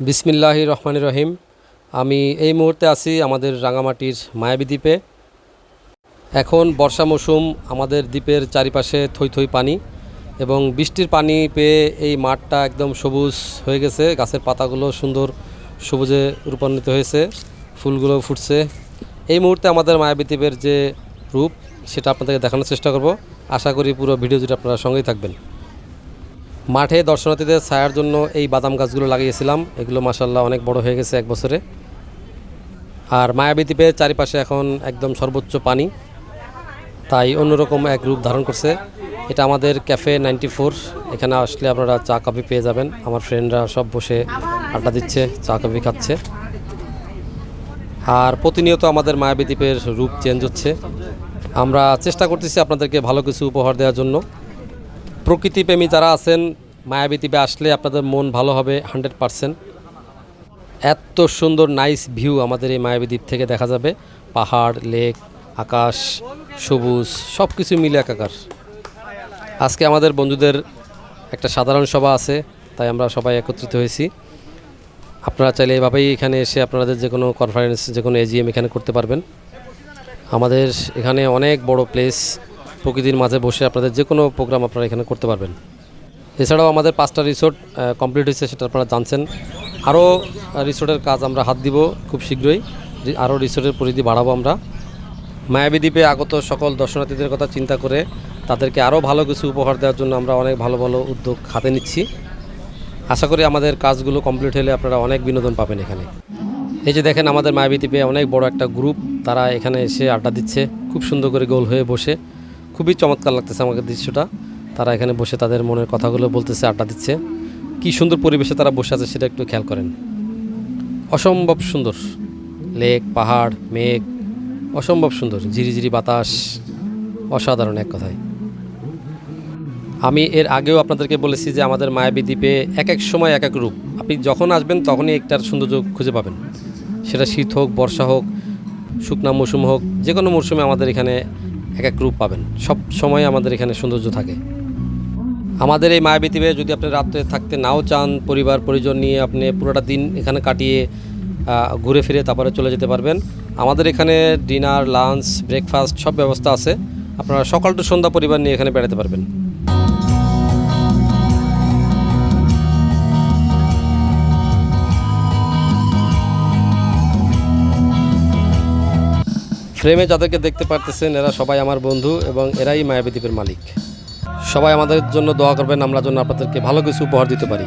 বিসমিল্লাহি রহমান রহিম। আমি এই মুহূর্তে আছি আমাদের রাঙামাটির মায়াবী দ্বীপে। এখন বর্ষা মৌসুম, আমাদের দ্বীপের চারিপাশে থই থই পানি এবং বৃষ্টির পানি পেয়ে এই মাঠটা একদম সবুজ হয়ে গেছে। গাছের পাতাগুলো সুন্দর সবুজে রূপান্বিত হয়েছে, ফুলগুলো ফুটছে। এই মুহূর্তে আমাদের মায়াবী দ্বীপের যে রূপ, সেটা আপনাদেরকে দেখানোর চেষ্টা করব। আশা করি পুরো ভিডিও জুড়ে আপনারা সঙ্গেই থাকবেন। মাঠে দর্শনার্থীদের ছায়ার জন্য এই বাদাম গাছগুলো লাগিয়েছিলাম। এগুলো মাসাল্লাহ অনেক বড় হয়ে গেছে এক বছরে। আর মায়াবী দ্বীপের চারিপাশে এখন একদম সর্বোচ্চ পানি। তাই অন্যরকম এক রূপ ধারণ করছে। এটা আমাদের ক্যাফে নাইনটি ফোর। এখানে আসলে আপনারা চা, কফি পেয়ে যাবেন। আমার ফ্রেন্ডরা সব বসে আড্ডা দিচ্ছে, চা, কফি খাচ্ছে। আর প্রতিনিয়ত আমাদের মায়াবী দ্বীপের রূপ চেঞ্জ হচ্ছে। আমরা চেষ্টা করতেছি আপনাদেরকে ভালো কিছু উপহার দেওয়ার জন্য। প্রকৃতিপ্রেমী যারা আছেন, মায়াবী দ্বীপে আসলে আপনাদের মন ভালো হবে হান্ড্রেড পারসেন্ট। এত সুন্দর, নাইস ভিউ আমাদের এই মায়াবী দ্বীপ থেকে দেখা যাবে। পাহাড়, লেক, আকাশ, সবুজ সব কিছু মিলে একাকার। আজকে আমাদের বন্ধুদের একটা সাধারণ সভা আছে, তাই আমরা সবাই একত্রিত হয়েছি। আপনারা চাইলে এভাবেই এখানে এসে আপনাদের যে কোনো কনফারেন্স যে কোনো এজিএম এখানে করতে পারবেন। আমাদের এখানে অনেক বড় প্লেস প্রকৃতির মাঝে বসে আপনাদের যে কোনো প্রোগ্রাম আপনারা এখানে করতে পারবেন। এছাড়াও আমাদের পাঁচটা রিসোর্ট কমপ্লিট হয়েছে সেটা আপনারা জানছেন। আরও রিসোর্টের কাজ আমরা হাত দিব খুব শীঘ্রই। আরও রিসোর্টের পরিধি বাড়াবো আমরা। মায়াবী দ্বীপে আগত সকল দর্শনার্থীদের কথা চিন্তা করে তাদেরকে আরও ভালো কিছু উপহার দেওয়ার জন্য আমরা অনেক ভালো ভালো উদ্যোগ হাতে নিচ্ছি। আশা করি আমাদের কাজগুলো কমপ্লিট হলে আপনারা অনেক বিনোদন পাবেন এখানে। এই যে দেখেন আমাদের মায়াবী দ্বীপে অনেক বড় একটা গ্রুপ তারা এখানে এসে আড্ডা দিচ্ছে। খুব সুন্দর করে গোল হয়ে বসে। খুবই চমৎকার লাগতেছে আমাকে দৃশ্যটা। তারা এখানে বসে তাদের মনের কথাগুলো বলতেছে, আড্ডা দিচ্ছে। কি সুন্দর পরিবেশে তারা বসে আছে সেটা একটু খেয়াল করেন। অসম্ভব সুন্দর। লেক, পাহাড়, মেঘ, অসম্ভব সুন্দর। ঝিরিঝিরি বাতাস, অসাধারণ এক কথায়। আমি এর আগেও আপনাদেরকে বলেছি যে আমাদের মায়াবী দ্বীপে এক এক সময় এক এক রূপ। আপনি যখন আসবেন তখনই একটার সৌন্দর্য খুঁজে পাবেন। সেটা শীত হোক, বর্ষা হোক, শুকনা মৌসুম হোক যে কোনো মৌসুমে আমাদের এখানে এক এক রূপ পাবেন। সব সময় আমাদের এখানে সৌন্দর্য থাকে। আমাদের এই মায়াবী দ্বীপে যদি আপনি রাত্রে থাকতে নাও চান, পরিবার, পরিজন নিয়ে আপনি পুরোটা দিন এখানে কাটিয়ে ঘুরে ফিরে তারপরে চলে যেতে পারবেন। আমাদের এখানে ডিনার, লাঞ্চ, ব্রেকফাস্ট সব ব্যবস্থা আছে। আপনারা সকাল টু সন্ধ্যা পরিবার নিয়ে এখানে বেড়াতে পারবেন। ফ্রেমে যাদেরকে দেখতে পারতেছেন, এরা সবাই আমার বন্ধু এবং এরাই মায়াবী দ্বীপের মালিক। সবাই আমাদের জন্য দোয়া করবেন, আমরা যেন আপনাদেরকে ভালো কিছু উপহার দিতে পারি।